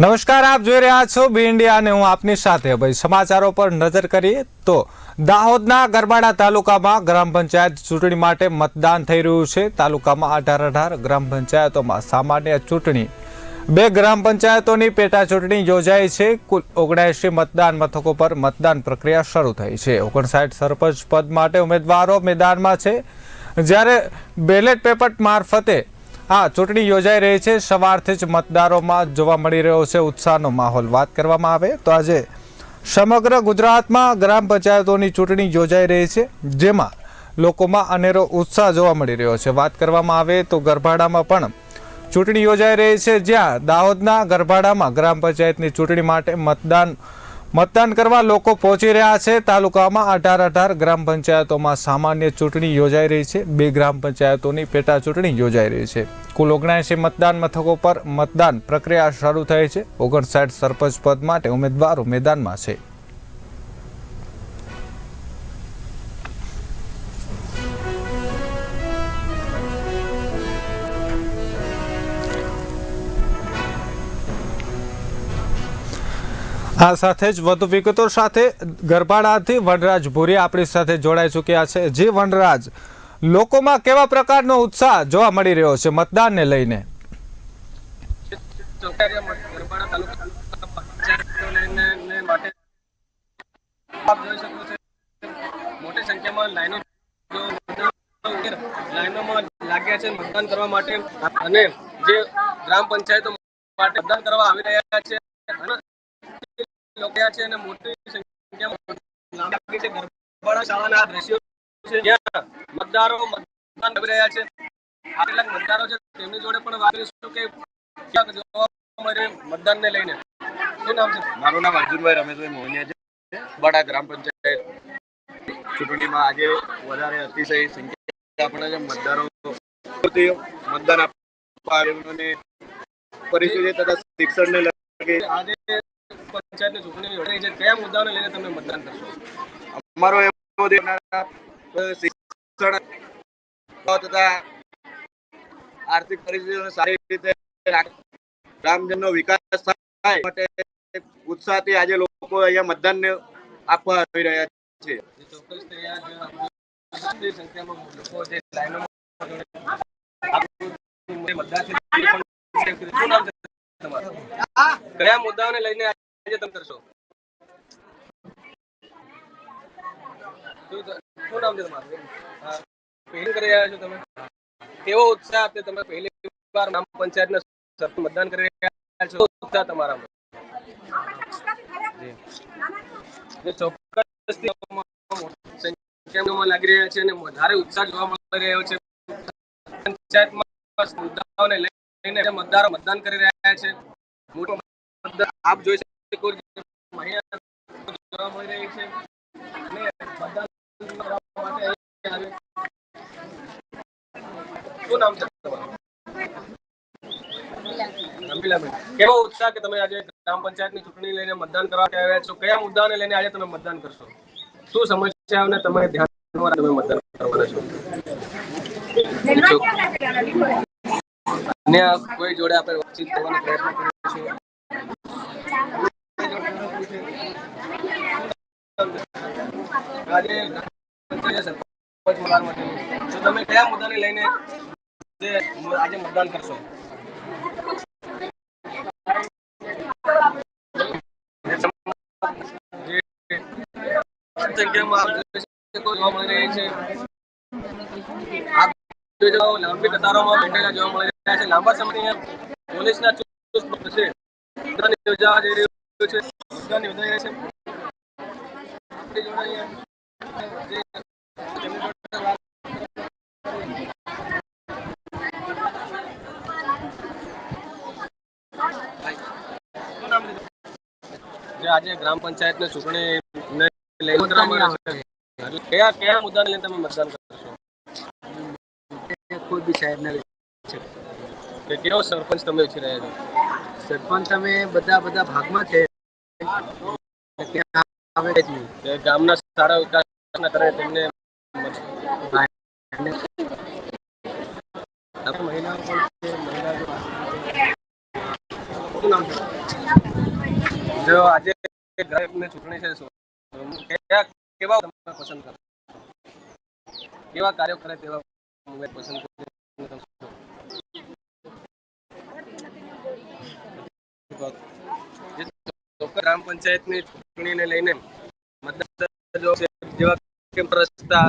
નમસ્કાર, આપ જોઈ રહ્યા છો બી ઇન્ડિયા અને હું આપની સાથે ભાઈ સમાચારો પર નજર કરીએ તો દાહોદના ગરબાડા તાલુકામાં ગ્રામ પંચાયત ચૂંટણી માટે મતદાન થઈ રહ્યું છે. તાલુકામાં અઢાર અઢાર ગ્રામ પંચાયતોમાં સામાન્ય ચૂંટણી. બે ગ્રામ પંચાયતોની પેટા ચૂંટણી યોજાઈ છે. કુલ ઓગણએંશી મતદાન મથકો પર મતદાન પ્રક્રિયા શરૂ થઈ છે. ઓગણસાઠ સરપંચ પદ માટે ઉમેદવારો મેદાનમાં છે. જ્યારે બેલેટ પેપર મારફતે આ ચૂંટણી યોજાઈ રહી છે. સવારથી જ મતદારોમાં જોવા મળી રહ્યો છે ઉત્સાહનો માહોલ. વાત કરવામાં આવે તો આજે સમગ્ર ગુજરાતમાં ગ્રામ પંચાયતોની ચૂંટણી યોજાઈ રહી છે, જેમાં લોકોમાં અનેરો ઉત્સાહ જોવા મળી રહ્યો છે. વાત કરવામાં આવે તો ગરભાડામાં પણ ચૂંટણી યોજાઈ રહી છે, જ્યાં દાહોદના ગરભાડામાં ગ્રામ પંચાયતની ચૂંટણી માટે મતદાન મતદાન કરવા લોકો પહોંચી રહ્યા છે. તાલુકામાં અઢાર અઢાર ગ્રામ પંચાયતોમાં સામાન્ય ચૂંટણી યોજાઈ રહી છે. બે ગ્રામ પંચાયતોની પેટા ચૂંટણી યોજાઈ રહી છે. કુલ ઓગણસી મતદાન મથકો પર મતદાન પ્રક્રિયા શરૂ થઈ છે. ઓગણસાઠ સરપંચ પદ માટે ઉમેદવારો મેદાનમાં છે. આ સાથે જ વધુ વિગતો સાથે ગરબાડાથી વનરાજ ભૂરી આપણી સાથે જોડાઈ ચૂક્યા છે. જે વનરાજ, લોકોમાં કેવા પ્રકારનો ઉત્સાહ જોવા મળી રહ્યો છે મતદાનને લઈને? અને જે ગ્રામ પંચાયતો માટે મતદાન કરવા આવી રહ્યા છે. લોકો છે અને મોટી સંખ્યામાં શાળાના દ્રશ્યો છે જ્યાં મતદારો મતદાન કરી રહ્યા છે આ મતદારો છે તેમની જોડે પણ વાત કરીશું કે મતદાનને લઈને શું નામ છે મારું નામ અર્જુનભાઈ રમેશભાઈ મોહનિયા છે બડા ગ્રામ પંચાયત ચૂંટણીમાં આજે વધારે અતિશય સંખ્યા આપણે જે મતદારો મતદાન આપવા પરિસ્થિતિ તથા શિક્ષણને લગે આજે પંચાયતની ચૂંટણી યોજાઈ છે કયા મુદ્દાઓને લઈને તમે મતદાન કરશો? અમારો એવો શિક્ષણ તથા આર્થિક પરિસ્થિતિને સારી રીતે ગ્રામજનનો વિકાસ થાય માટે ઉત્સાહથી આજે લોકો અહીંયા મતદાનને આપવા આવી રહ્યા છે. કયા મુદ્દાઓને લઈને આજે તમે કરશો? શું નામ છે તમારું? પહેલી કરી રહ્યા છો તમે? કેવો ઉત્સાહ આપે તમે પહેલી વાર ગ્રામ પંચાયતના સરપંચ મતદાન કરી રહ્યા છો? ઉત્સાહ તમારામાં? લાગી રહ્યા છે અને વધારે ઉત્સાહ જોવા મળી રહ્યો છે. પંચાયતમાં મુદ્દાઓને લઈને મતદારો મતદાન કરી રહ્યા છે. આપ જોઈ જોવા મળી રહી છે અને મતદાન માટે શું નામ છે રમીલાબેન, કેવો ઉત્સાહ કે તમે આજે ગ્રામ પંચાયતની ચૂંટણી લઈને મતદાન કરવા આવ્યા છો? કયા મુદ્દાને લઈને આજે તમે મતદાન કરશો? શું સમસ્યાઓને તમે ધ્યાનમાં તમે મતદાન કરવાના છો? અન્ય કોઈ જોડે આપણે વાતચીત કરવાનો પ્રયત્ન કરીશું તમે જોવા મળી લાંબી કતારોમાં બેઠેલા જોવા મળી રહ્યા છે લાંબા સમયથી પોલીસના ચુસ્ત છે જઈ રહ્યું છે યોજાઈ રહ્યા છે જે આજે ગ્રામ ચૂંટણી આવે છે. એટલે કયા કયા મુદ્દાને લઈને તમે મતદાન કરશો કોઈ બી સાહેબને કે કેવો સરપંચ તમે ઈચ્છી રહ્યા છો? સરપંચ અમે બધા બધા ભાગમાં છે. ગામના સારા વિકાસના કરે તેમને જો આજે ચૂંટણી છે. કેવા પસંદ કરો કેવા કાર્યો કરે તેવા પસંદ ચોક્કસ ગ્રામ પંચાયતની ચૂંટણીને લઈને મતદાર જેવા કે રસ્તા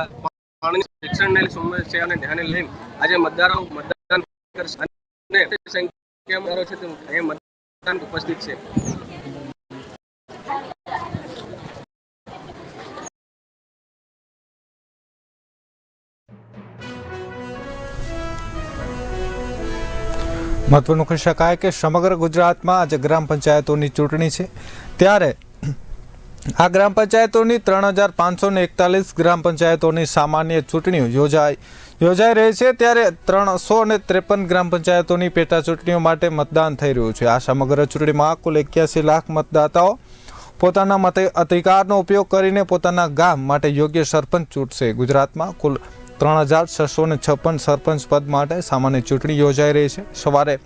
પાણીની શિક્ષણને સમસ્યાને ધ્યાને લઈને આજે મતદારો મતદાન કરશે. છે મતદાન ઉપસ્થિત છે. મહત્વનું કહી શકાય કે સમગ્ર ગુજરાતમાં આજે ગ્રામ પંચાયતોની ચૂંટણી છે. ત્યારે આ ગ્રામ પંચાયતોની ત્રણ હજાર પાંચસો ને એકતાલીસ ગ્રામ પંચાયતોની સામાન્ય ચૂંટણીઓ યોજાઈ યોજાઈ રહી છે. ત્યારે ત્રણસો ને ત્રેપન ગ્રામ પંચાયતોની પેટા ચૂંટણીઓ માટે મતદાન થઈ રહ્યું છે. આ સમગ્ર ચૂંટણીમાં કુલ એક્યાસી લાખ મતદાતાઓ પોતાના મતે અધિકારનો ઉપયોગ કરીને પોતાના ગામ માટે યોગ્ય સરપંચ ચૂંટશે. ગુજરાતમાં કુલ ત્રણ હજાર છસો ને છપ્પન સરપંચ પદ માટે સામાન્ય ચૂંટણી યોજાઈ રહી છે. સવારે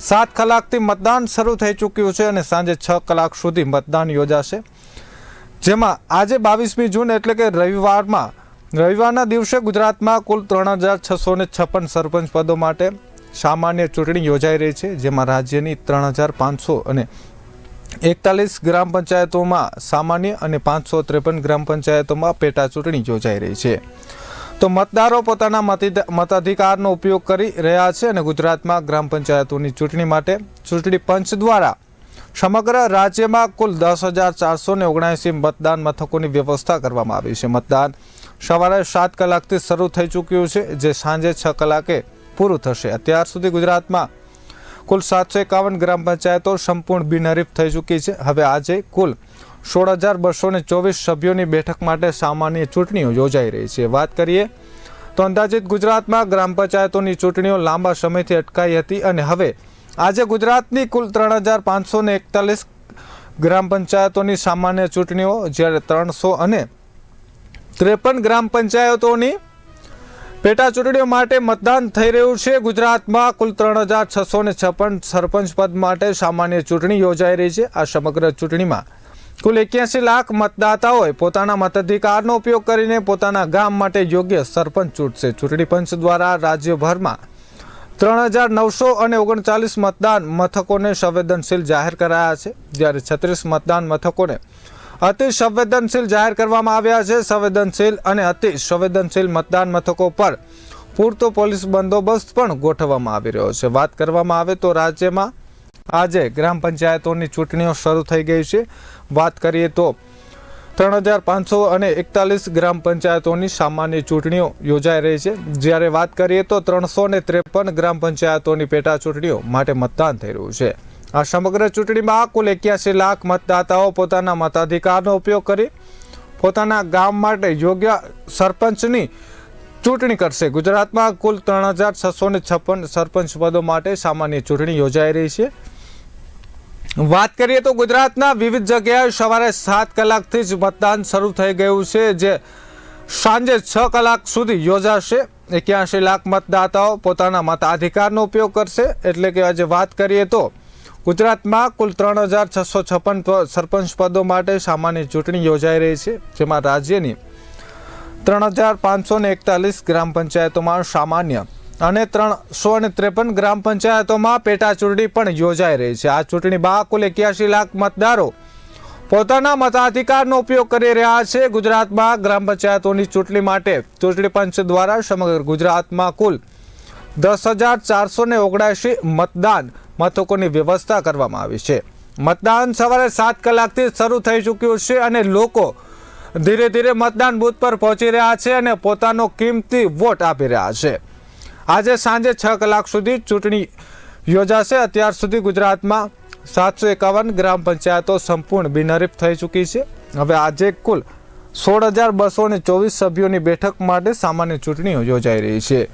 સાત કલાકથી મતદાન શરૂ થઈ ચૂક્યું છે અને સાંજે છ કલાક સુધી મતદાન યોજાશે. જેમાં આજે બાવીસમી જૂન એટલે કે રવિવારમાં, રવિવારના દિવસે ગુજરાતમાં કુલ ત્રણ હજાર છસો ને છપ્પન સરપંચ પદો માટે સામાન્ય ચૂંટણી યોજાઈ રહી છે, જેમાં રાજ્યની ત્રણ હજાર પાંચસો અને એકતાલીસ ગ્રામ પંચાયતોમાં સામાન્ય અને પાંચસો ત્રેપન ગ્રામ પંચાયતોમાં પેટા ચૂંટણી યોજાઈ રહી છે. તો મતદારો પોતાના મતાધિકારનો ઉપયોગ કરી રહ્યા છે અને ગુજરાતમાં ગ્રામ પંચાયતોની ચૂંટણી માટે ચૂંટણી પંચ દ્વારા સમગ્ર રાજ્યમાં કુલ દસ હજાર ચારસો ને ઓગણએંસી મતદાન મથકોની વ્યવસ્થા કરવામાં આવી છે. મતદાન સવારે સાત કલાકથી શરૂ થઈ ચૂક્યું છે, જે સાંજે છ કલાકે પૂરું થશે. અત્યાર સુધી ગુજરાતમાં કુલ સાતસો એકાવન ગ્રામ પંચાયતો સંપૂર્ણ બિનહરીફ થઈ ચૂકી છે. હવે આજે કુલ સોળ હજાર બસો ને ચોવીસ સભ્યોની બેઠક માટે સામાન્ય ચૂંટણીઓ યોજાઈ રહી છે. વાત કરીએ તો અંદાજિત ગુજરાતમાં ગ્રામ પંચાયતોની ચૂંટણીઓ લાંબા સમયથી અટકાઈ હતી અને હવે આજે ગુજરાતની કુલ ત્રણ હજાર પાંચસો ને એકતાલીસ ગ્રામ પંચાયતોની સામાન્ય ચૂંટણીઓ, જ્યારે ત્રણસો અને ત્રેપન ગ્રામ પંચાયતોની પેટા ચૂંટણીઓ માટે મતદાન થઈ રહ્યું છે. ગુજરાતમાં કુલ ત્રણ હજાર છસો ને છપ્પન સરપંચ પદ માટે સામાન્ય ચૂંટણી યોજાઈ રહી છે. આ સમગ્ર ચૂંટણીમાં કુલ એક્યાસી લાખ મતદાતાઓએ પોતાના મતાધિકારનો ઉપયોગ કરીને પોતાના ગામ માટે યોગ્ય સરપંચ ચૂંટશે. ચૂંટણી પંચ દ્વારા રાજ્યભરમાં ત્રણ હજાર નવસો અને ઓગણચાલીસ મતદાન મથકોને સંવેદનશીલ જાહેર કરાયા છે. જ્યારે છત્રીસ મતદાન મથકોને અતિ સંવેદનશીલ જાહેર કરવામાં આવ્યા છે. સંવેદનશીલ અને અતિ સંવેદનશીલ મતદાન મથકો પર પૂરતો પોલીસ બંદોબસ્ત પણ ગોઠવવામાં આવી રહ્યો છે. વાત કરવામાં આવે તો રાજ્યમાં આજે ગ્રામ પંચાયતોની ચૂંટણીઓ શરૂ થઈ ગઈ છે. વાત કરીએ તો ત્રણ હજાર પાંચસો અને એકતાલીસ ગ્રામ પંચાયતોની સામાન્ય ચૂંટણીઓ યોજાઈ રહી છે. જ્યારે વાત કરીએ તો ત્રણસો ને ત્રેપન ગ્રામ પંચાયતોની પેટા ચૂંટણીઓ માટે મતદાન થઈ રહ્યું છે. આ સમગ્ર ચૂંટણીમાં કુલ એક્યાસી લાખ મતદાતાઓ પોતાના મતાધિકારનો ઉપયોગ કરી પોતાના ગામ માટે યોગ્ય સરપંચની ચૂંટણી કરશે. ગુજરાતમાં કુલ ત્રણ હજાર છસો ને છપ્પન સરપંચ પદો માટે સામાન્ય ચૂંટણી યોજાઈ રહી છે. વાત કરીએ તો ગુજરાતના વિવિધ જગ્યાએ સવારે સાત કલાકથી જ મતદાન શરૂ થઈ ગયું છે, જે સાંજે છ કલાક સુધી યોજાશે. એક્યાસી લાખ મતદાતાઓ પોતાના મતાધિકારનો ઉપયોગ કરશે. એટલે કે આજે વાત કરીએ તો ગુજરાતમાં કુલ ત્રણ હજાર છસો છપ્પન સરપંચ પદો માટે સામાન્ય ચૂંટણી યોજાઈ રહી છે, જેમાં રાજ્યની ત્રણ હજાર પાંચસો ને એકતાલીસ ગ્રામ પંચાયતોમાં સામાન્ય અને ત્રણસો અને ત્રેપન ગ્રામ પંચાયતોમાં પેટા ચૂંટણી પણ યોજાઈ રહી છે. આ ચૂંટણી બાદ કુલ એક્યાસી લાખ મતદારો પોતાના મતાધિકારનો ઉપયોગ કરી રહ્યા છે. ગુજરાતમાં ગ્રામ પંચાયતોની ચૂંટણી માટે ચૂંટણી પંચ દ્વારા સમગ્ર ગુજરાતમાં કુલ દસ હજાર ચારસો ને મતદાન મથકોની વ્યવસ્થા કરવામાં આવી છે. મતદાન સવારે સાત કલાકથી શરૂ થઈ ચૂક્યું છે અને લોકો ધીરે ધીરે મતદાન બૂથ પર પહોંચી રહ્યા છે અને પોતાનો કિંમતી વોટ આપી રહ્યા છે. આજે સાંજે છ કલાક સુધી ચૂંટણી યોજાશે. અત્યાર સુધી ગુજરાતમાં સાતસો એકાવન ગ્રામ પંચાયતો સંપૂર્ણ બિનહરીફ થઈ ચૂકી છે. હવે આજે કુલ સોળ હજાર બસો ને ચોવીસ સભ્યોની બેઠક માટે સામાન્ય ચૂંટણીઓ યોજાઈ રહી છે.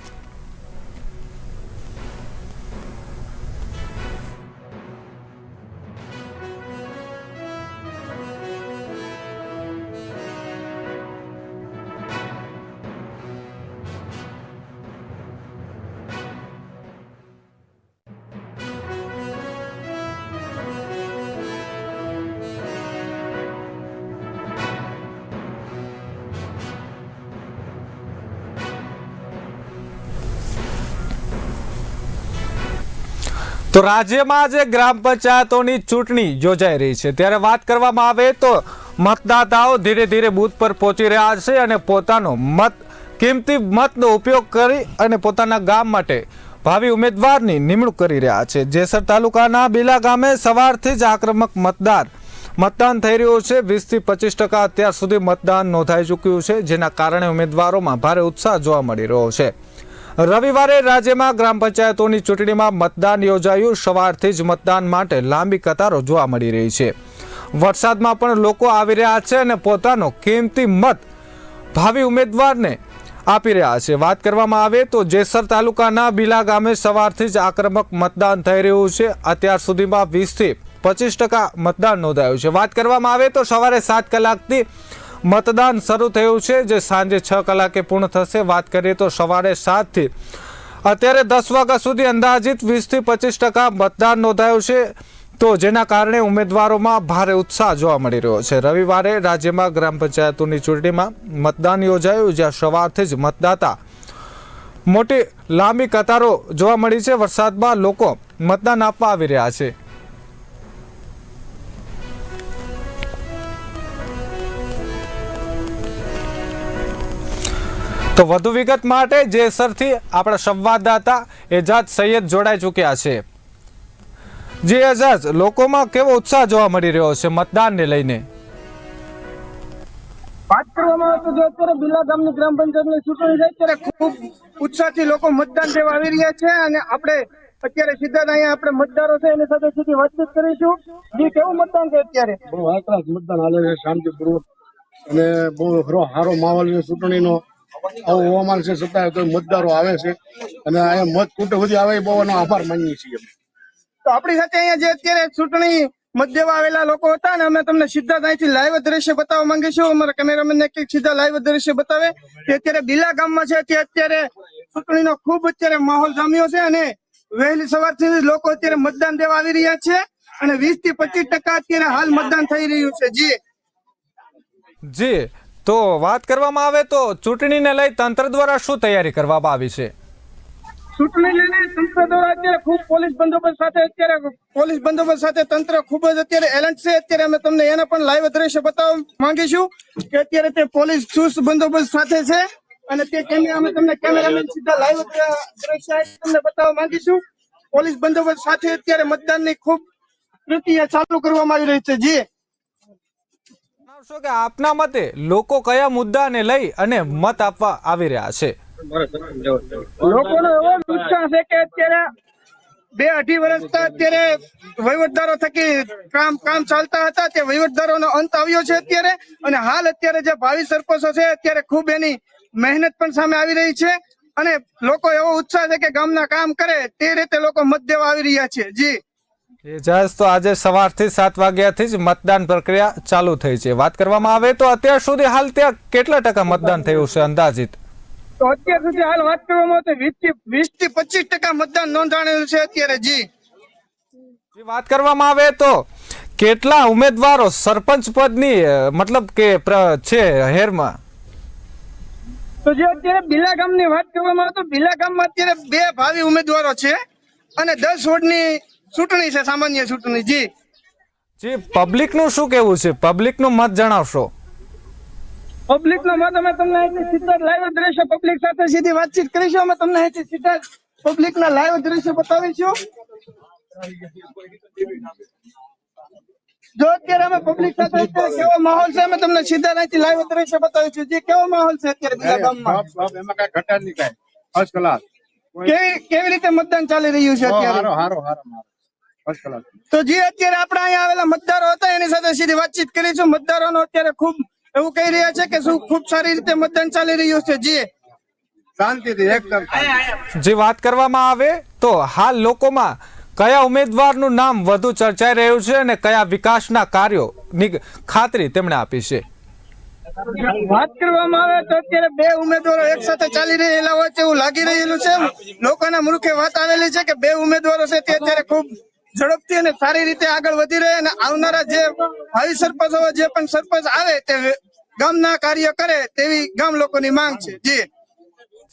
તો રાજ્યમાં આજે ગ્રામ પંચાયતોની ચૂંટણી યોજાઈ રહી છે. ત્યારે વાત કરવામાં આવે તો મતદાતાઓ ધીરે ધીરે બૂથ પર પહોંચી રહ્યા છે અને પોતાનો મત, કિંમતી મતનો ઉપયોગ કરી અને પોતાના ગામ માટે ભાવિ ઉમેદવારની નિમણૂક કરી રહ્યા છે. જેસર તાલુકાના બીલા ગામે સવારથી જ આક્રમક મતદાર મતદાન થઈ રહ્યું છે. વીસથી પચીસ ટકા અત્યાર સુધી મતદાન નોંધાઈ ચૂક્યું છે, જેના કારણે ઉમેદવારોમાં ભારે ઉત્સાહ જોવા મળી રહ્યો છે. રવિવારે રાજ્યમાં ગ્રામ પંચાયતોની ચૂંટણીમાં મતદાન યોજાયું. સવારથી જ મતદાન માટે લાંબી કતારો જોવા મળી રહી છે. વરસાદમાં પણ લોકો આવી રહ્યા છે અને પોતાનો કિંમતી મત ભાવિ ઉમેદવારને આપી રહ્યા છે. વાત કરવામાં આવે તો જેસર તાલુકાના બીલા ગામે સવારથી જ આક્રમક મતદાન થઈ રહ્યું છે. અત્યાર સુધીમાં વીસથી પચીસ ટકા મતદાન નોંધાયું છે. વાત કરવામાં આવે તો સવારે સાત કલાકથી મતદાન શરૂ થયું છે. જે સાંજે છ કલાકે પૂર્ણ થશે. વાત કરીએ તો સવારે સાતથી. અત્યારે દસ વાગ્યા સુધી અંદાજિત વીસથી પચીસ ટકા મતદાન નોંધાયું છે. તો જેના કારણે ઉમેદવારોમાં ભારે ઉત્સાહ જોવા મળી રહ્યો છે. રવિવારે રાજ્યમાં ગ્રામ પંચાયતોની ચૂંટણીમાં મતદાન યોજાયું, જ્યાં સવારથી જ મતદાતા મોટી લાંબી કતારો જોવા મળી છે. વરસાદમાં લોકો મતદાન આપવા આવી રહ્યા છે. તો વધુ વિગત માટે જેસરથી આપણા સંવાદદાતા એજાજ સૈયદ જોડાઈ ચૂક્યા છે. જે એજાજ લોકોમાં કેવો ઉત્સાહ જોવા મળી રહ્યો છે મતદાનને લઈને? વાત કરવામાં આવે તો જો અત્યારે બિલા ગામની ગ્રામ પંચાયતની ચૂંટણી ત્યારે ખૂબ ઉત્સાહથી લોકો મતદાન દેવા આવી રહ્યા છે અને આપણે અત્યારે સીધા અહીંયા આપણે મતદારો છે એની સાથે સીધી વાતચીત કરીશું. જે કેવું મતદાન છે અત્યારે? બહુ હાકરાસ મતદાન હાલે છે શાંતિપૂર્વક અને બહુ સારો માહોલ છે ચૂંટણીનો. આવું હવામાન છે છતાં કોઈ મતદારો આવે છે. અને અહીંયા મત કુટે સુધી આવે એ બહુ આભાર માનીએ છીએ તો આપણી સાથે અહીંયા જે અત્યારે ચૂંટણી મધ્યમાં આવેલા લોકો હતા ને અમે તમને સીધા અહીંથી લાઈવ દ્રશ્ય બતાવવા માંગીશું. અમારા કેમેરામેન ને સીધા લાઈવ દ્રશ્ય બતાવે. કે અત્યારે બિલા ગામમાં છે તે અત્યારે ચૂંટણીનો ખૂબ અત્યારે માહોલ જામ્યો છે અને વહેલી સવારથી લોકો અત્યારે મતદાન દેવા આવી રહ્યા છે અને વીસથી પચીસ ટકા અત્યારે હાલ મતદાન થઈ રહ્યું છે. જી. જી. તો વાત કરવામાં આવે તો ચૂંટણીને લઈ તંત્ર દ્વારા શું તૈયારી કરવામાં આવી છે? ચૂંટણી લઈને તંત્ર દ્વારા અત્યારે ખૂબ પોલીસ બંદોબસ્ત સાથે અત્યારે પોલીસ બંદોબસ્ત સાથે તંત્ર ખૂબ જ અત્યારે એલર્ટ છે. અત્યારે અમે તમને એના પણ લાઈવ દ્રશ્ય બતાવવા માંગીશું કે અત્યારે તે પોલીસ ચુસ્ત બંદોબસ્ત સાથે છે અને તે કેમેરા અમે તમને કેમેરામેન સીધા લાઈવ દ્રશ્ય તમને બતાવવા માંગીશું. પોલીસ બંદોબસ્ત સાથે અત્યારે મતદાનની ખૂબ પ્રક્રિયા ચાલુ કરવામાં આવી રહી છે. જી. જણાવશો કે આપના મતે લોકો કયા મુદ્દાને લઈ અને મત આપવા આવી રહ્યા છે? લોકોનો એવો ઉત્સાહ છે કે અત્યારે બે અઢી વર્ષથી અત્યારે વહીવટદારો થકી કામ કામ ચાલતા હતા, તે વહીવટદારોનો અંત આવ્યો છે અત્યારે. અને હાલ અત્યારે જે ભાવિ સરપંચો છે, અત્યારે ખૂબ એની મહેનત પણ સામે આવી રહી છે. અને લોકો એવો ઉત્સાહ છે કે ગામના કામ કરે, તે રીતે લોકો મત દેવા આવી રહ્યા છે. જી. એજાજ તો આજે સવારથી સાત વાગ્યાથી જ મતદાન પ્રક્રિયા ચાલુ થઈ છે. વાત કરવામાં આવે તો અત્યાર સુધી હાલ ત્યાં કેટલા ટકા મતદાન થયું છે અંદાજિત? તો અત્યાર સુધી હાલ વાત કરવામાં આવે તો વીસથી વીસથી પચીસ ટકા મતદાન નોંધાણેલું છે અત્યારે જી. વાત કરવામાં આવે તો કેટલા ઉમેદવારો સરપંચ પદની મતલબ કે છે હેરમાં? તો જે અત્યારે બિલા ગામની વાત કરવામાં આવે તો બિલા ગામમાં અત્યારે બે ભાવિ ઉમેદવારો છે અને દસ વોર્ડની ચૂંટણી છે સામાન્ય ચૂંટણી જી. જે પબ્લિકનું શું કેવું છે? પબ્લિકનું મત જણાવશો. પબ્લિક નો મત અમે તમને અહીંથી સીધા લાઈવ દ્રશ્ય પબ્લિક સાથે સીધી વાતચીત કરીશું. અમે તમને અહીંથી સીધા પબ્લિક ના લાઈવ દ્રશ્ય બતાવીશું. જો અત્યારે અમે પબ્લિક સાથે કેવો માહોલ છે અમે તમને સીધા અહીંથી લાઈવ દ્રશ્ય બતાવીશું. જે કેવો માહોલ છે અત્યારે બીજા ગામમાં? એમાં કઈ ઘટાડ નહીં કાંઈ. ફર્સ્ટ ક્લાસ કેવી કેવી રીતે મતદાન ચાલી રહ્યું છે અત્યારે? હારો હારો હારો તો જે અત્યારે આપણે અહીંયા આવેલા મતદારો હતા એની સાથે સીધી વાતચીત કરીશું મતદારોનો અત્યારે ખૂબ એવું કહી રહ્યા છે કે શું ખૂબ સારી રીતે મતદાન ચાલી રહ્યું છે. જે શાંતિથી એકદમ જે વાત કરવામાં આવે તો હાલ લોકોમાં કયા ઉમેદવારનું નામ વધુ ચર્ચાઈ રહ્યું છે અને કયા વિકાસના કાર્યોની ખાતરી તેમણે આપી છે? વાત કરવામાં આવે તો અત્યારે બે ઉમેદવારો એક સાથે ચાલી રહેલા હોય તેવું લાગી રહેલું છે. લોકોના મુખે વાત આવેલી છે કે બે ઉમેદવારો છે તે અત્યારે ખૂબ ઝડપથી અને સારી રીતે આગળ વધી રહે અને આવનારા જે ભાવિ સરપંચો જે પણ સરપંચ આવે તે ગામના કાર્ય કરે તેવી ગામ લોકોની માંગ છે. જી.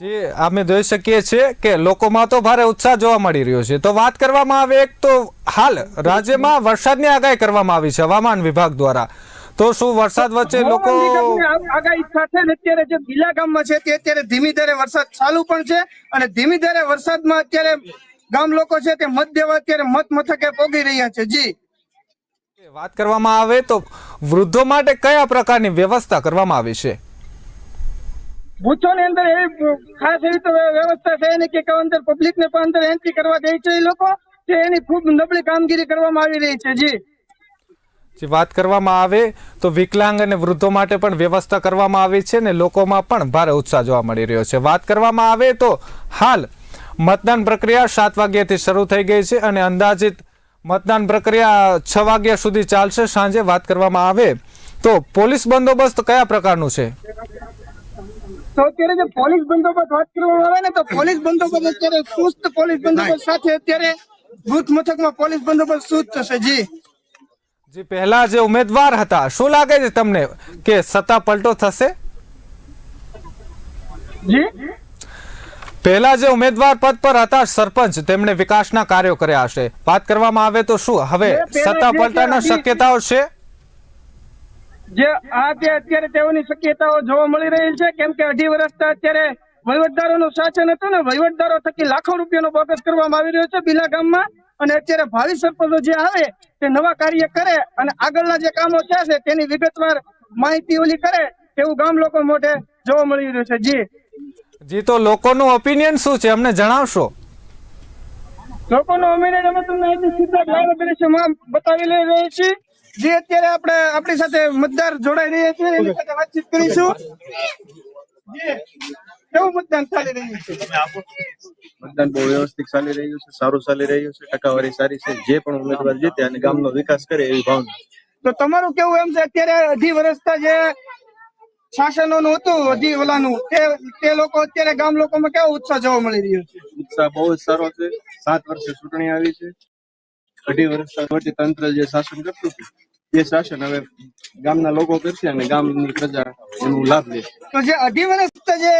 જી અમે જોઈ શકીએ છીએ કે લોકોમાં તો ભારે ઉત્સાહ જોવા મળી રહ્યો છે. તો વાત કરવામાં આવે એક તો હાલ રાજ્યમાં વરસાદની આગાહી કરવામાં આવી છે હવામાન વિભાગ દ્વારા. તો શું વરસાદ વચ્ચે લોકો આગાહી સાથે અત્યારે જે ગીલા ગામમાં છે તે અત્યારે ધીમી ધારે વરસાદ ચાલુ પણ છે અને ધીમી ધારે વરસાદમાં અત્યારે ગામ લોકો છે તે મત દેવા અત્યારે મત મથકે પોગી રહ્યા છે. જી. વાત કરવામાં આવે તો વૃદ્ધો માટે કયા પ્રકારની વ્યવસ્થા કરવામાં આવી છે? બૂથોની અંદર એવી ખાસ એવી તો વ્યવસ્થા છે ને કે અંદર પબ્લિક ને અંદર એન્ટ્રી કરવા દે છે એ લોકો તે એની ખૂબ નબળી કામગીરી કરવામાં આવી રહી છે. જી. જે વાત કરવામાં આવે તો વિકલાંગ અને વૃદ્ધો માટે પણ વ્યવસ્થા કરવામાં આવી છે ને લોકોમાં પણ ભારે ઉત્સાહ જોવા મળી રહ્યો છે. વાત કરવામાં આવે તો હાલ મતદાન પ્રક્રિયા સાત વાગ્યાથી શરૂ થઈ ગઈ છે અને અંદાજિત મતદાન પ્રક્રિયા છ વાગ્યા સુધી ચાલશે. સાંજે વાત કરવામાં આવે તો પોલીસ બંદોબસ્ત કયા પ્રકારનું છે? તો અત્યારે જે પોલીસ બંદોબસ્ત વાત કરવામાં આવે ને તો પોલીસ બંદોબસ્ત અત્યારે સુસ્ત પોલીસ બંદોબસ્ત સાથે અત્યારે બુથ મથકમાં પોલીસ બંદોબસ્ત સુસ્ત છે જી. જે પહેલા જે ઉમેદવાર હતા શું લાગે છે તમને કે સત્તા પલટો થશે? જી? પહેલા જે ઉમેદવાર પદ પર હતા સરપંચ તેમણે વિકાસના કાર્યો કર્યા છે વાત કરવામાં આવે તો શું? હવે સત્તા પલટાના શક્યતાઓ છે? જે આ તે અત્યારે તેઓની શક્યતાઓ જોવા મળી રહી છે કેમ કે અઢી વર્ષ અત્યારે વહીવટદારોનું શાસન હતું ને વહીવટદારો થકી લાખો રૂપિયાનો બોગસ કરવામાં આવી રહ્યો છે બીલા ગામમાં. અને અત્યારે ભાવિ સરપંચો જે આવે તે નવા કાર્ય કરે અને આગળના જે કામો થયા છે તેની વિગતવાર માહિતી ઓલી કરે તેવું ગામ લોકો મોઢે જોવા મળી રહ્યું છે. જી. જી તો લોકોનું ઓપિનિયન શું છે? અમને જણાવશો. લોકોનું ઓપિનિયન અમે તમને અહીંથી સીધા લાઈવ live બતાવી લઈ રહ્યા છીએ. જે અત્યારે આપણે આપણી સાથે મતદાર જોડાઈ રહ્યા છે એની સાથે વાતચીત કરીશું. કેવું મતદાન ચાલી રહ્યું છે? મતદાન બહુ વ્યવસ્થિત ચાલી રહ્યું છે સારું ચાલી રહ્યું છે ટકાવારી સારી છે. જે પણ ઉમેદવાર જીતે અને ગામનો વિકાસ કરે એવી ભાવના. તો તમારું કેવું એમ છે? અત્યારે અઢી વર્ષતા જે શાસનોનું હતું અઢી ઓલાનું. તે તે લોકો અત્યારે ગામ લોકોમાં કેવો ઉત્સાહ જોવા મળી રહ્યો છે? ઉત્સાહ બહુ જ સારો છે. સાત વર્ષે ચૂંટણી આવી છે. અઢી વર્ષ તંત્ર જે શાસન કરતું હતું એ શાસન હવે ગામના લોકો કરશે અને ગામની પ્રજા એનું લાભ લે તો જે અઢી વર્ષ જે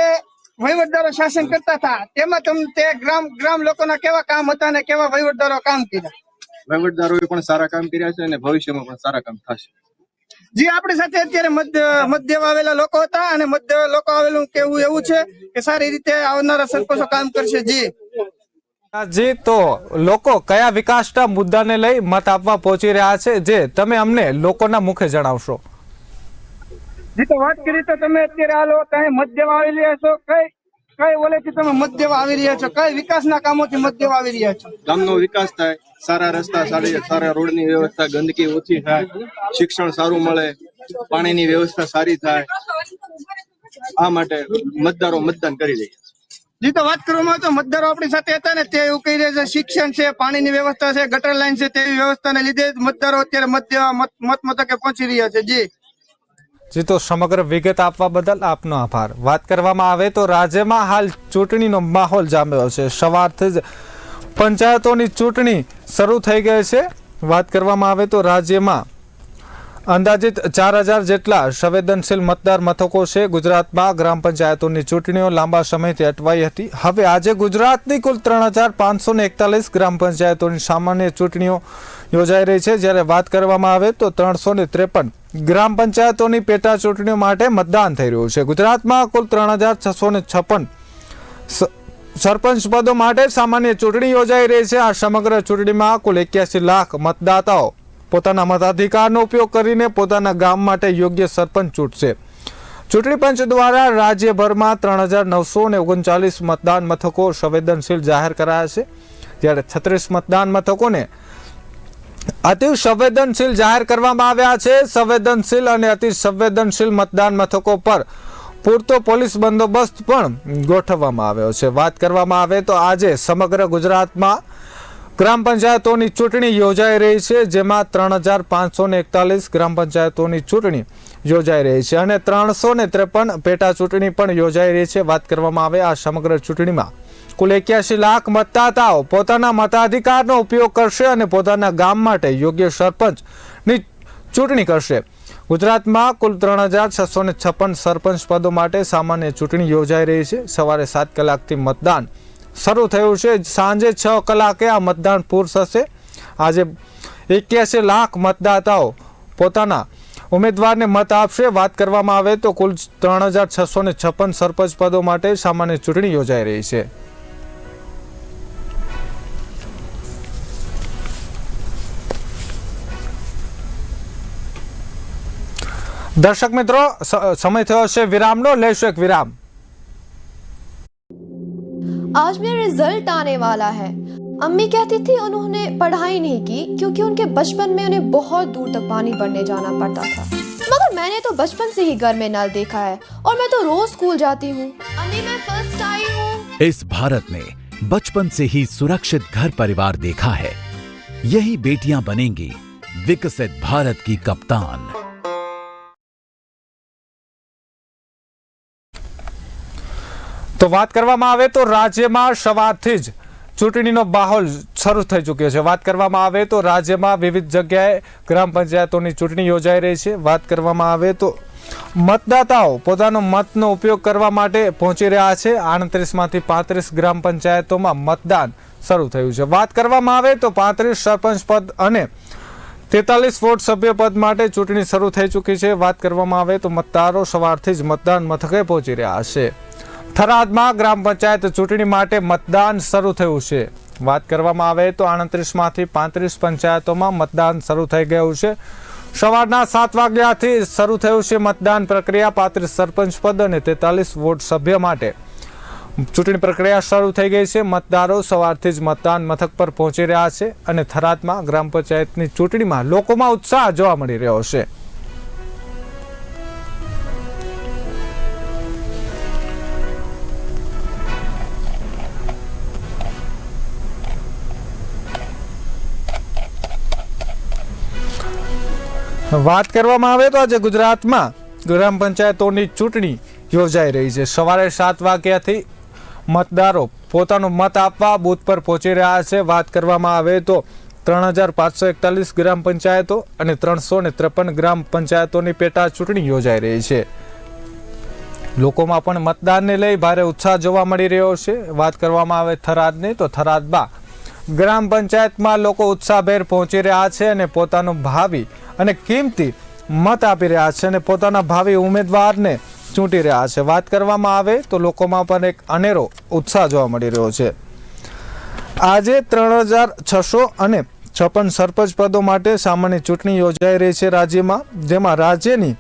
વહીવટદારો શાસન કરતા હતા તેમાં તમને તે ગ્રામ ગ્રામ લોકોના કેવા કામ હતા અને કેવા વહીવટદારો કામ કર્યા? વહીવટદારોએ પણ સારા કામ કર્યા છે અને ભવિષ્યમાં પણ સારા કામ થશે. જી આપણી સાથે અત્યારે મત દેવા આવેલા લોકો હતા અને મત દેવા લોકો આવેલું કેવું એવું છે કે સારી રીતે આવનારા સરપંચો કામ કરશે. જી. જી તો લોકો કયા વિકાસના મુદ્દાને લઈ મત આપવા પહોંચી રહ્યા છે? જે તમે અમને લોકોના મુખે જણાવશો. જી તો વાત કરી તો તમે અત્યારે આ લોકો કઈ મત દેવા હશો રહ્યા કઈ કઈ ઓલેથી તમે મત દેવા આવી રહ્યા છો? કઈ વિકાસના કામોથી મત દેવા આવી રહ્યા છો? ગામનો વિકાસ થાય સારા રસ્તા સારી સારા રોડની વ્યવસ્થા ગંદકી ઓછી થાય શિક્ષણ સારું મળે પાણીની વ્યવસ્થા સારી થાય. આ માટે મતદારો મતદાન કરી રહ્યા જી તો વાત કરવામાં તો મતદારો આપણી સાથે હતા ને તે એવું કહી રહ્યા છે શિક્ષણ છે પાણીની વ્યવસ્થા છે ગટર લાઈન છે તેવી વ્યવસ્થાને લીધે મતદારો અત્યારે મત દેવા મત મત મથકે પહોંચી રહ્યા છે. જી. જી, તો સમગ્ર વિગત આપવા બદલ આપનો આભાર. વાત કરવામાં આવે તો રાજ્યમાં હાલ ચૂંટણીનો માહોલ જામ્યો છે. સવારથી જ પંચાયતોની ચૂંટણી શરૂ થઈ ગઈ છે. વાત કરવામાં આવે તો રાજ્યમાં અંદાજિત ચાર હજાર જેટલા સંવેદનશીલ મતદાર મથકો છે. ગુજરાતમાં ગ્રામ પંચાયતોની ચૂંટણીઓ લાંબા સમયથી અટવાઈ હતી. હવે આજે ગુજરાતની કુલ ત્રણ હજાર પાંચસો ને એકતાલીસ ગ્રામ પંચાયતોની સામાન્ય ચૂંટણીઓ યોજાઈ રહી છે. જ્યારે વાત કરવામાં આવે તો ત્રણસો ને ત્રેપન ગ્રામ પંચાયતોની પેટા ચૂંટણીઓ માટે મતદાન થઈ રહ્યું છે. ગુજરાતમાં કુલ ત્રણ હજાર છસો ને છપ્પન સરપંચ પદો માટે સામાન્ય ચૂંટણી યોજાઈ રહી છે. આ સમગ્ર ચૂંટણીમાં કુલ એક્યાસી લાખ મતદાતાઓ પોતાના મતાધિકારનો ઉપયોગ કરીને પોતાના ગામ માટે યોગ્ય સરપંચ ચૂંટશે. ચૂંટણી પંચ દ્વારા રાજ્યભરમાં ત્રણ હજાર નવસો ને ઓગણચાલીસ મતદાન મથકો સંવેદનશીલ જાહેર કરાયા છે. જ્યારે છત્રીસ મતદાન મથકોને અતિ સંવેદનશીલ જાહેર કરવામાં આવ્યા છે. સંવેદનશીલ અને અતિ સંવેદનશીલ મતદાન મથકો પર પૂરતો પોલીસ બંદોબસ્ત પણ ગોઠવવામાં આવ્યો છે. વાત કરવામાં આવે તો આજે સમગ્ર ગુજરાતમાં ગ્રામ પંચાયતોની ચૂંટણી યોજાઈ રહી છે, જેમાં ત્રણ હજાર પાંચસો ને એકતાલીસ ગ્રામ પંચાયતોની ચૂંટણી યોજાઈ રહી છે અને ત્રણસો ને ત્રેપન પેટા ચૂંટણી પણ યોજાઈ રહી છે. વાત કરવામાં આવે આ સમગ્ર ચૂંટણીમાં. કુલ એક્યાસી લાખ મતદાતાઓ પોતાના મતાધિકારનો ઉપયોગ કરશે અને પોતાના ગામ માટે યોગ્ય સરપંચની ચૂંટણી કરશે. ગુજરાતમાં કુલ ત્રણ હજાર છસો ને છપ્પન સરપંચ પદો માટે સામાન્ય ચૂંટણી યોજાઈ રહી છે. સવારે સાત કલાકથી મતદાન શરૂ થયું છે. સાંજે છ કલાકે આ મતદાન પૂર થશે. આજે એક્યાસી લાખ મતદાતાઓ પોતાના ઉમેદવારને મત આપશે. વાત કરવામાં આવે તો કુલ ત્રણ હજાર છસો ને છપ્પન સરપંચ પદો માટે સામાન્ય ચૂંટણી યોજાઈ રહી છે. દર્શક મિત્રો સમય થયો છે વિરામનો. લેશો એક વિરામ. आज मेरा रिज़ल्ट आने वाला है। अम्मी कहती थी, उन्होंने पढ़ाई नहीं की, क्योंकि उनके बचपन में उन्हें बहुत दूर तक पानी भरने जाना पड़ता था। मगर मैंने तो बचपन से ही घर में नल देखा है, और मैं तो रोज स्कूल जाती हूँ। अम्मी, मैं फ़र्स्ट आई हूँ। इस भारत ने बचपन से ही सुरक्षित घर परिवार देखा है। यही बेटियाँ बनेंगी विकसित भारत की कप्तान। તો વાત કરવામાં આવે તો રાજ્યમાં સવારથી જ ચૂંટણીનો માહોલ શરૂ થઈ ચૂક્યો છે. વાત કરવામાં આવે તો રાજ્યમાં વિવિધ જગ્યાએ ગ્રામ પંચાયતોની ચૂંટણી યોજાઈ રહી છે. વાત કરવામાં આવે તો મતદાતાઓ પોતાનો મતનો ઉપયોગ કરવા માટે પહોંચી રહ્યા છે. આડત્રીસમાંથી પાંત્રીસ ગ્રામ પંચાયતોમાં મતદાન શરૂ થયું છે. વાત કરવામાં આવે તો પાંત્રીસ સરપંચ પદ અને તેતાલીસ વોર્ડ સભ્ય પદ માટે ચૂંટણી શરૂ થઈ ચૂકી છે. વાત કરવામાં આવે તો મતદારો સવારથી જ મતદાન મથકે પહોંચી રહ્યા છે. થરાદમાં ગ્રામ પંચાયત ચૂંટણી માટે મતદાન શરૂ થયું છે. વાત કરવામાં આવે તો આડત્રીસમાંથી પાંત્રીસ પંચાયતોમાં મતદાન શરૂ થઈ ગયું છે. સવારના સાત વાગ્યાથી શરૂ થયું છે મતદાન પ્રક્રિયા પાંત્રીસ સરપંચ પદ અને તેતાલીસ વોર્ડ સભ્ય માટે. ચૂંટણી પ્રક્રિયા શરૂ થઈ ગઈ છે. મતદારો સવારથી જ મતદાન મથક પર પહોંચી રહ્યા છે અને થરાદમાં ગ્રામ પંચાયતની ચૂંટણીમાં લોકોમાં ઉત્સાહ જોવા મળી રહ્યો છે. વાત કરવામાં આવે તો આજે ગુજરાતમાં ગ્રામ પંચાયતોની ચૂંટણી યોજાઈ રહી છે. સવારે સાત વાગ્યાથી મતદારો પોતાનો મત આપવા બૂથ પર પહોંચી રહ્યા છે. વાત કરવામાં આવે તો ત્રણ હજાર પાંચસો એકતાલીસ ગ્રામ પંચાયતો અને ત્રણસો ને ત્રેપન ગ્રામ પંચાયતોની પેટા ચૂંટણી યોજાઈ રહી છે. લોકોમાં પણ મતદાનને લઈ ભારે ઉત્સાહ જોવા મળી રહ્યો છે. વાત કરવામાં આવે થરાદની તો થરાદમાં ગ્રામ પંચાયતમાં લોકો ઉત્સાહભેર પહોંચી રહ્યા છે અને પોતાનું ભાવિ અને કિંમતી મત આપી રહ્યા છે અને પોતાના ભાવિ ઉમેદવારને ચૂંટી રહ્યા છે. વાત કરવામાં આવે તો લોકોમાં પણ એક અનેરો ઉત્સાહ જોવા મળી રહ્યો છે. આજે ત્રણ હજાર છસો અને છપ્પન સરપંચ પદો માટે સામાન્ય ચૂંટણી યોજાઈ રહી છે રાજ્યમાં, જેમાં રાજ્યની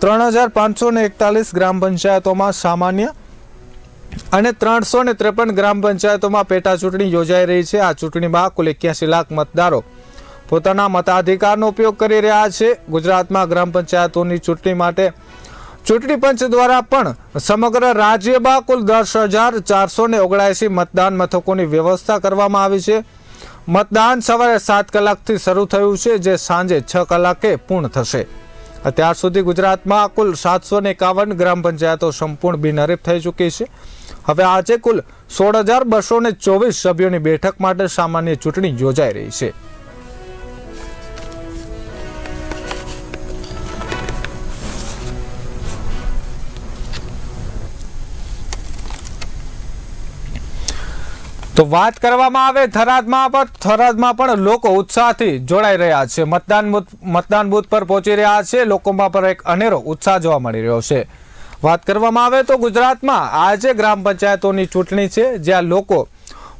ત્રણ હજાર પાંચસો ને એકતાલીસ ગ્રામ પંચાયતોમાં સામાન્ય અને ત્રણસો ને ત્રેપન ગ્રામ પંચાયતોમાં પેટા ચૂંટણી યોજાઈ રહી છે. આ ચૂંટણીમાં કુલ એક્યાસી લાખ મતદારો પોતાના મતાધિકારનો ઉપયોગ કરી રહ્યા છે. ગુજરાતમાં ગ્રામ પંચાયતોની ચૂંટણી માટે ચૂંટણી પંચ દ્વારા પણ સમગ્ર રાજ્યમાં કુલ દસ હજાર ચારસો ને ઓગણસી મતદાન મથકોની વ્યવસ્થા કરવામાં આવી છે. મતદાન સવારે સાત કલાકથી શરૂ થયું છે, જે સાંજે છ કલાકે પૂર્ણ થશે. અત્યાર સુધી ગુજરાતમાં કુલ સાતસો ને એકાવન ગ્રામ પંચાયતો સંપૂર્ણ બિનહરીફ થઈ ચૂકી છે. હવે આજે કુલ સોળ હજાર બસો ચોવીસ સભ્યોની બેઠક માટે સામાન્ય ચૂંટણી યોજાઈ રહી છે. તો વાત કરવામાં આવે થરાદમાં, પણ થરાદમાં પણ લોકો ઉત્સાહથી જોડાઈ રહ્યા છે. મતદાન મતદાન બૂથ પર પહોંચી રહ્યા છે. લોકોમાં પણ એક અનેરો ઉત્સાહ જોવા મળી રહ્યો છે. વાત કરવામાં આવે તો ગુજરાતમાં આજે ગ્રામ પંચાયતોની ચૂંટણી છે, જ્યાં લોકો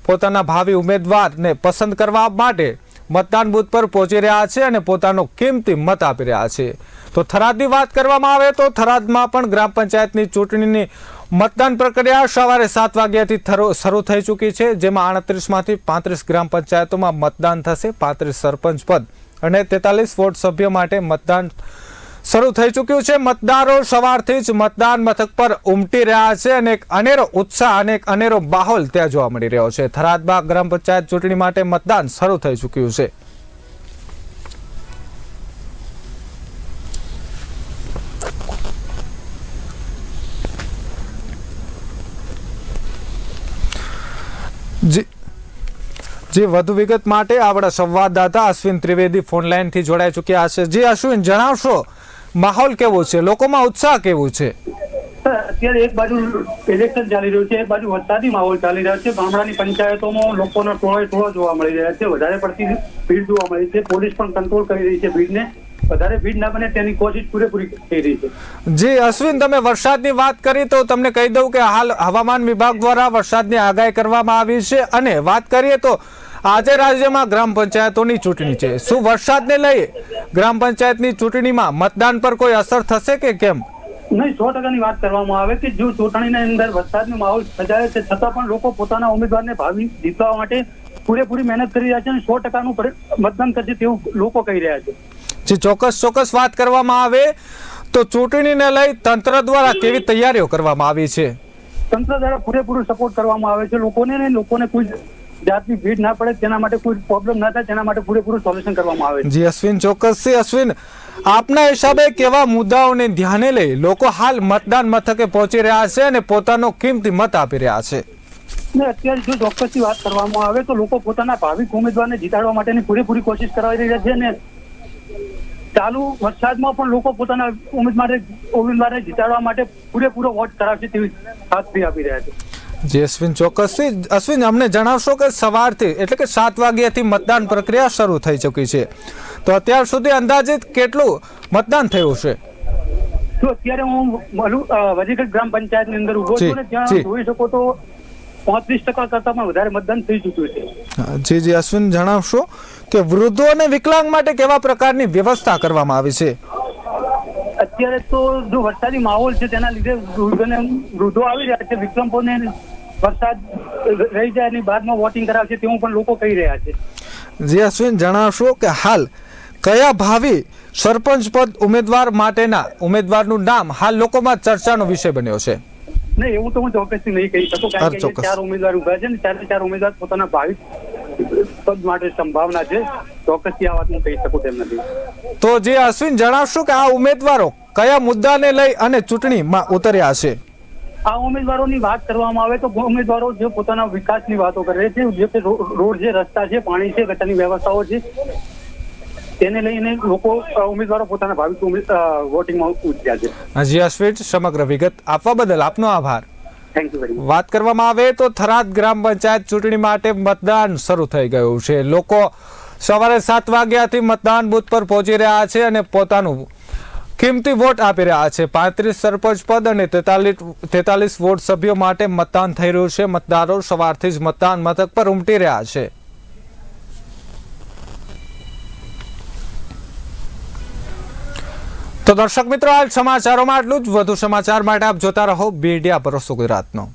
પોતાના ભાવિ ઉમેદવારને પસંદ કરવા માટે મતદાન બૂથ પર પહોંચી રહ્યા છે અને પોતાનો કિંમતી મત આપી રહ્યા છે. તો થરાદની વાત કરવામાં આવે તો થરાદમાં પણ ગ્રામ પંચાયતની ચૂંટણીની મતદાન પ્રક્રિયા સવારે સાત વાગ્યાથી શરૂ થઈ ચૂકી છે, જેમાં આડત્રીસમાંથી પાંત્રીસ ગ્રામ પંચાયતોમાં મતદાન થશે, પાંત્રીસ સરપંચ પદ. અને તેતાલીસ વોર્ડ સભ્ય માટે મતદાન શરૂ થઈ ચૂક્યું છે. મતદારો સવારથી જ મતદાન મથક પર ઉમટી રહ્યા છે અને એક અનેરો ઉત્સાહ અને એક અનેરો માહોલ ત્યાં જોવા મળી રહ્યો છે. થરાદબાગ ગ્રામ પંચાયત ચૂંટણી માટે મતદાન શરૂ થઈ ચૂક્યું છે. જી વધુ વિગત માટે આપણા સંવાદદાતા અશ્વિન ત્રિવેદી ફોન લાઈનથી જોડાઈ ચૂક્યા છે. જી અશ્વિન જણાવશો માહોલ કેવો છે? લોકોમાં ઉત્સાહ કેવો છે? અત્યારે એક બાજુ ઇલેક્શન ચાલી રહ્યું છે એક બાજુ વરસાદી માહોલ ચાલી રહ્યો છે. ગામડાની પંચાયતોમાં લોકોનો ટોળે ટોળો જોવા મળી રહ્યા છે. વધારે પડતી ભીડ જોવા મળી છે. પોલીસ પણ કંટ્રોલ કરી રહી છે ભીડને. વધારે ભીડ ના બને તેની કોશિશ પૂરેપૂરી થઈ રહી છે. જી અશ્વિન તમે વરસાદની વાત કરી તો તમને કહી દઉં કે હાલ હવામાન વિભાગ દ્વારા વરસાદની આગાહી કરવામાં આવી છે. અને વાત કરીએ તો આજે રાજ્યમાં ગ્રામ પંચાયતોની ચૂંટણી છે. શું વરસાદને લઈ ગ્રામ પંચાયતની ચૂંટણીમાં મતદાન પર કોઈ અસર થશે કે કેમ? નહીં સો ટકાની વાત કરવામાં આવે કે જો ચૂંટણીની અંદર વરસાદનો માહોલ સજાયો છે છતાં પણ લોકો પોતાના ઉમેદવારને ભાવિ જીતવા માટે પૂરેપૂરી મહેનત કરી રહ્યા છે અને સો ટકાનું મતદાન કરશે તેવું લોકો કહી રહ્યા છે. જે ચોક્કસ ચોક્કસ વાત કરવામાં આવે તો ચૂંટણીને લઈ તંત્ર દ્વારા કેવી તૈયારીઓ કરવામાં આવી છે? તંત્ર દ્વારા પૂરેપૂરો સપોર્ટ કરવામાં આવે છે. લોકોને લોકોને કોઈ જાતની ભીડ ના પડે તેના માટે કોઈ પ્રોબ્લેમ ના થાય તેના માટે પૂરેપૂરું સોલ્યુશન કરવામાં આવે છે. જી અશ્વિન ચોક્કસ છે. અશ્વિન આપના હિસાબે કેવા મુદ્દાઓને ધ્યાને લઈ લોકો હાલ મતદાન મથકે પહોંચી રહ્યા છે અને પોતાનો કિંમતી મત આપી રહ્યા છે? ને અત્યારે જો ચોક્કસથી વાત કરવામાં આવે તો લોકો પોતાના ભાવિક ઉમેદવારને જીતાડવા માટેની પૂરેપૂરી કોશિશ કરાવી રહ્યા છે અને ચાલુ વરસાદમાં પણ લોકો પોતાના ઉમેદવારે ઉમેદવારને જીતાડવા માટે પૂરેપૂરો વોટ કરાવશે તેવી ખાતરી આપી રહ્યા છે. જી અશ્વિન ચોક્કસથી અશ્વિન અમને જણાવશો કે સવારથી એટલે કે સાત વાગ્યાથી મતદાન પ્રક્રિયા શરૂ થઈ ચૂકી છે. તો અત્યાર સુધી અંદાજિત કેટલું મતદાન થયું છે? જો અત્યારે હું વજીગઢ ગ્રામ પંચાયતની અંદર ઊભો છું ને ત્યાં જોઈ શકો તો પાંત્રીસ ટકા કરતા પણ વધારે મતદાન થઈ ચૂક્યું છે. જી જી અશ્વિન જણાવશો કે વૃદ્ધો અને વિકલાંગ માટે કેવા પ્રકારની વ્યવસ્થા કરવામાં આવી છે? અત્યારે તો જો વરસાદી માહોલ છે તેના લીધે વૃદ્ધોને વૃદ્ધો આવી રહ્યા છે વિક્રમપોને વરસાદ રહી જાય એની બાદમાં વોટિંગ કરાવશે તેવું પણ લોકો કહી રહ્યા છે. જી અશ્વિન જણાવશો કે હાલ કયા ભાવિ સરપંચ પદ ઉમેદવાર માટેના ઉમેદવારનું નામ હાલ લોકોમાં ચર્ચાનો વિષય બન્યો છે? નહીં એવું તો હું ચોક્કસથી નહીં કહી શકું કારણ કે ચાર ઉમેદવાર ઊભા છે ને ચારે ચાર ઉમેદવાર પોતાના ભાવિ પદ માટે સંભાવના છે. ચોક્કસથી આ વાત હું કહી શકું તેમ નથી. તો જે અશ્વિન જણાવશો કે આ ઉમેદવારો કયા મુદ્દાને લઈ અને ચૂંટણીમાં ઉતર્યા છે? આ ઉમેદવારોની વાત કરવામાં આવે તો ઉમેદવારો જે પોતાના વિકાસની વાતો કરે છે જે કે રોડ છે રસ્તા છે પાણી છે ગટરની વ્યવસ્થાઓ છે તેને લઈને લોકો ઉમેદવારો પોતાના ભાવિક વોટિંગમાં ઉતર્યા છે. હજી અશ્વિન સમગ્ર વિગત આપવા બદલ આપનો આભાર. વાત કરવામાં આવે તો થરાદ ગ્રામ પંચાયત ચૂંટણી માટે મતદાન શરૂ થઈ ગયું છે. લોકો સવારે સાત વાગ્યાથી મતદાન બૂથ પર પહોંચી રહ્યા છે અને પોતાનું કિંમતી વોટ આપી રહ્યા છે. પાંત્રીસ સરપંચ પદ અને તેતાલીસ તેતાલીસ વોર્ડ સભ્યો માટે મતદાન થઈ રહ્યું છે. મતદારો સવારથી જ મતદાન મથક પર ઉમટી રહ્યા છે. તો દર્શક મિત્રો, હાલ સમાચારોમાં આટલું જ. વધુ સમાચાર માટે આપ જોતા રહો બીડિયા ભરોસો ગુજરાતનો.